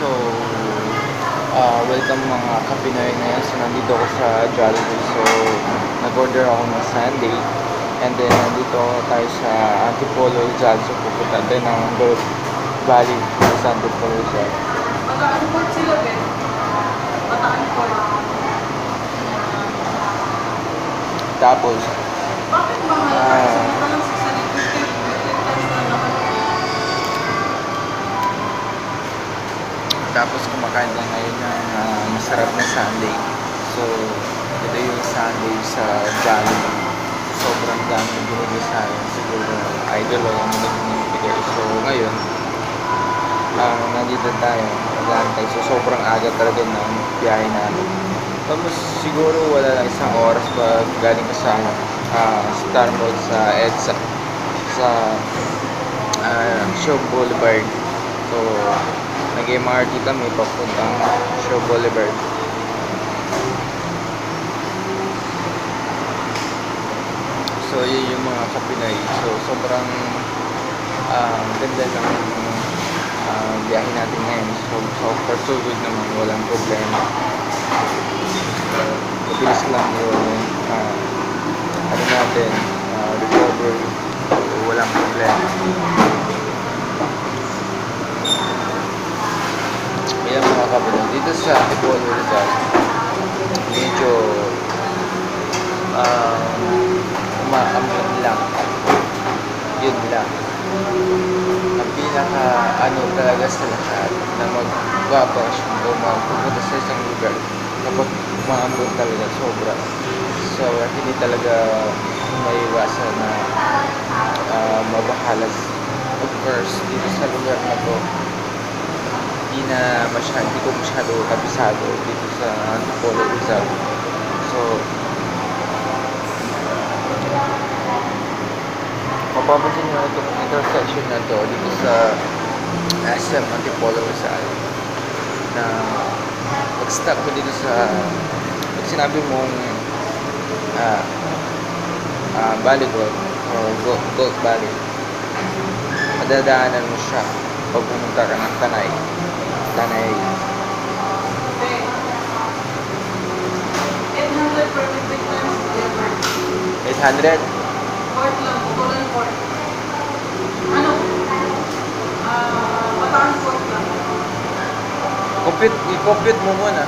So, uh, welcome mga kapinoy ngayon. So, nandito ako sa Jollibee. So, nag-order ako ng Sunday. And then, nandito tayo sa Antipolo Rizal. So, pupunta tayo ng Gold Valley sa Antipolo Rizal. Bataan court sila, Ben. Bataan court. Tapos, Bakit mahal ka? Ah. Sa mata lang sa sarili. 15 times na naman. Tapos kumakain lang ngayon ng ah, masarap na Sunday. So, ito yung Sunday sa Jollibee. Sobrang dami yung binigay sa akin. Siguro, idol o yung binigay. So, ngayon, ah nandito tayo. Nag-aantay. So, sobrang aga talaga ng biyahe namin. Tapos, siguro wala lang isang oras pa galing ka sa ah, Star Mall sa EDSA. Sa ah, Show Boulevard. So, nag-MRT kami papuntang Show Boulevard. So, yun yung mga kapinay. So, sobrang ah, ganda ng ah, biyahe natin ngayon. So, so far so good naman. Walang problema. Mabilis lang yung ah, ano natin, ah, recovery. So, walang problema. Ayan mga kapatid, dito sa Antipolo Rizal, medyo um, umaambon lang. Yun lang. Ang pinaka ano talaga sa lahat na magbabakasyon o magpupunta sa isang lugar kapag umaambon talaga sobra. So, hindi talaga maiwasan na uh, mabahalas. Of course, dito sa lugar na to, hindi na masyado, hindi ko masyado kabisado dito sa Antipolo Rizal. So, mapapansin nyo itong intersection na to dito sa SM Antipolo Rizal na pag-stop ko dito sa pag sinabi mong ah ah Valley Gold or Gold, Gold Valley madadaanan mo siya pag pumunta ka ng Tanay Tanay Ben. 800 per metric tons. delivered. 800 Court lang. Putulan court. Ano? Ah, bataan court lang. compute i-compute mo muna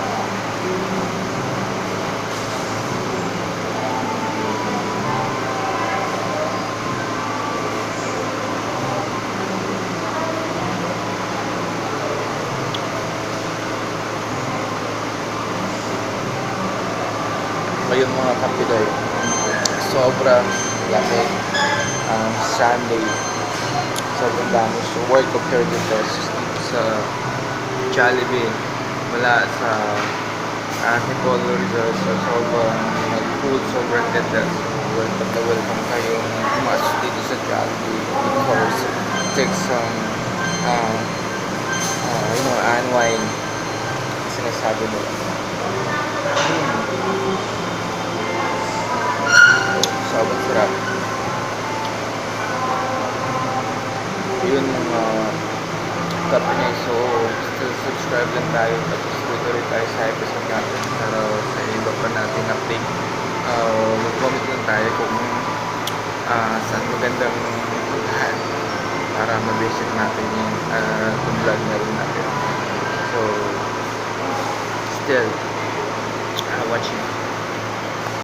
ngayon mga kapiloy. Sobrang laki ang Sunday. Sobrang dami. So worth of 30 pesos dito sa Jollibee. Wala sa Antipolo Rizal. So sobrang nag-food sobrang ganda. Welcome na welcome kayong pumasok dito sa Jollibee of course take some uh, uh, you know unwind. Sinasabi nila hmm. sobrang sarap yun mga niya so subscribe lang tayo. Tapos tuloy tayo sa episode natin pero sa iba pa natin update. Uh, mag-comment lang tayo kung uh, saan magandang puntahan para ma-visit natin yung uh, vlog na rin natin. So still